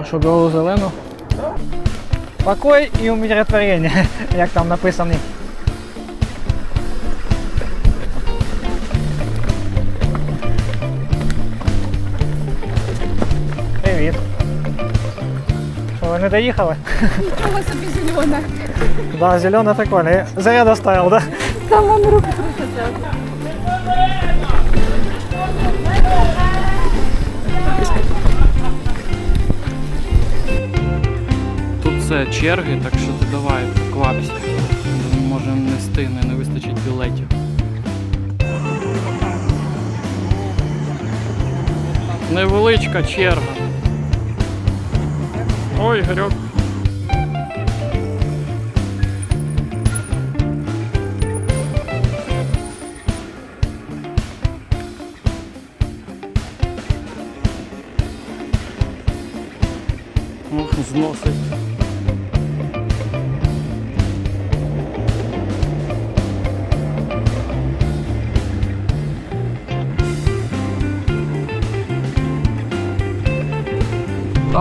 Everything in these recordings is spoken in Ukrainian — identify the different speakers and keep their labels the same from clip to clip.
Speaker 1: А що білу зелену? Покой і умиротворення, як там написано. Привіт. Що, ви не доїхали?
Speaker 2: Нічого собі зелена.
Speaker 1: Да, зелена прикольно. Я Заряд оставил, да?
Speaker 2: Там вам руки трусяться.
Speaker 3: Це черги, так що ти давай квапся. Може не не вистачить білетів. Невеличка черга. Ой, Гарьок. Ох, зносить.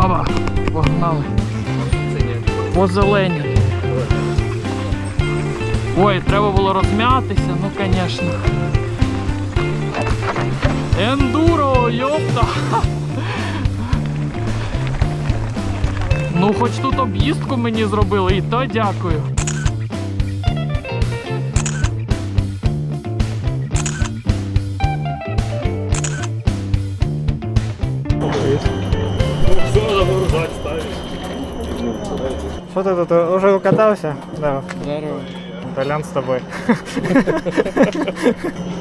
Speaker 3: Давай, погнали. По зелені. Ой, треба було розм'ятися, ну звісно. Ендуро, йопта! Ну, хоч тут об'їздку мені зробили, і то дякую.
Speaker 1: Що ты тут уже укатался? Да.
Speaker 3: Здорово.
Speaker 1: Толян с тобою.